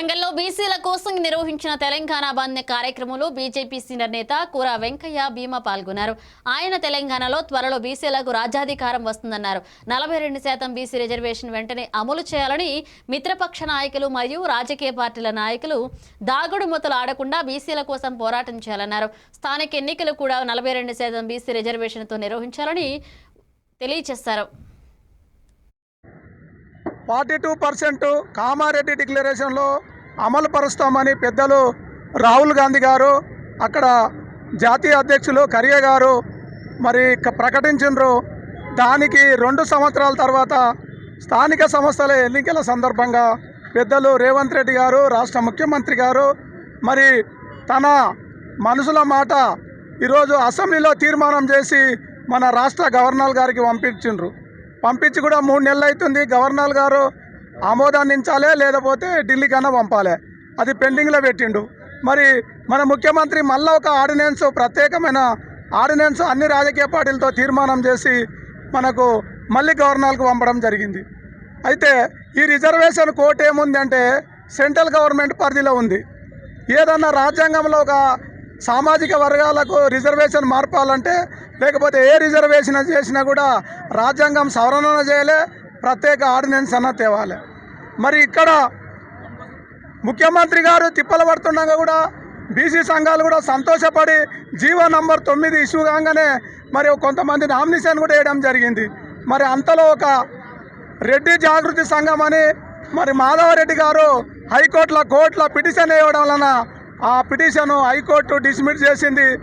వరంగల్లో బీసీల కోసం నిర్వహించిన తెలంగాణ బంద్ కార్యక్రమంలో బీజేపీ సీనియర్ నేత కూర వెంకయ్య భీమా పాల్గొన్నారు. ఆయన తెలంగాణలో త్వరలో బీసీలకు రాజ్యాధికారం వస్తుందన్నారు. నలభై రెండు శాతం బీసీ రిజర్వేషన్ వెంటనే అమలు చేయాలని మిత్రపక్ష నాయకులు మరియు రాజకీయ పార్టీల నాయకులు దాగుడు మూతలు ఆడకుండా బీసీల కోసం పోరాటం చేయాలన్నారు. స్థానిక ఎన్నికలు కూడా నలభై రెండు శాతం బీసీ రిజర్వేషన్తో నిర్వహించాలని తెలియజేశారు. ఫార్టీ టూ పర్సెంట్ కామారెడ్డి డిక్లరేషన్లో అమలు పరుస్తామని పెద్దలు రాహుల్ గాంధీ గారు అక్కడ జాతీయ అధ్యక్షులు ఖర్గే గారు మరి క- ప్రకటించిండ్రు. దానికి రెండు సంవత్సరాల తర్వాత స్థానిక సంస్థల ఎన్నికల సందర్భంగా పెద్దలు రేవంత్ రెడ్డి గారు రాష్ట్ర ముఖ్యమంత్రి గారు మరి తన మనసుల మాట ఈరోజు అసెంబ్లీలో తీర్మానం చేసి మన రాష్ట్ర గవర్నర్ గారికి పంపించిండ్రు. పంపించి కూడా మూడు నెలలు అవుతుంది. గవర్నర్ గారు ఆమోదాన్నించాలే లేకపోతే ఢిల్లీ కన్నా పంపాలి. అది పెండింగ్లో పెట్టిండు. మరి మన ముఖ్యమంత్రి మళ్ళీ ఒక ఆర్డినెన్స్ ప్రత్యేకమైన ఆర్డినెన్స్ అన్ని రాజకీయ పార్టీలతో తీర్మానం చేసి మనకు మళ్ళీ గవర్నర్కు పంపడం జరిగింది. అయితే ఈ రిజర్వేషన్ కోర్టు ఏముంది అంటే సెంట్రల్ గవర్నమెంట్ పరిధిలో ఉంది. ఏదన్నా రాజ్యాంగంలో ఒక సామాజిక వర్గాలకు రిజర్వేషన్ మార్పాలంటే లేకపోతే ఏ రిజర్వేషన్ చేసినా కూడా రాజ్యాంగం సవరణ చేయలే ప్రత్యేక ఆర్డినెన్స్ అన్న తేవాలి. మరి ఇక్కడ ముఖ్యమంత్రి గారు తిప్పలు పడుతుండగా కూడా బీసీ సంఘాలు కూడా సంతోషపడి జీవో నంబర్ తొమ్మిది ఇష్యూ కాగానే మరి కొంతమంది నామినేషన్ కూడా వేయడం జరిగింది. మరి అంతలో ఒక రెడ్డి జాగృతి సంఘం అని మరి మాధవరెడ్డి గారు హైకోర్టులో కోర్టులో పిటిషన్ వేయడం వలన ఆ పిటిషన్ హైకోర్టు డిస్మిట్ చేసింది.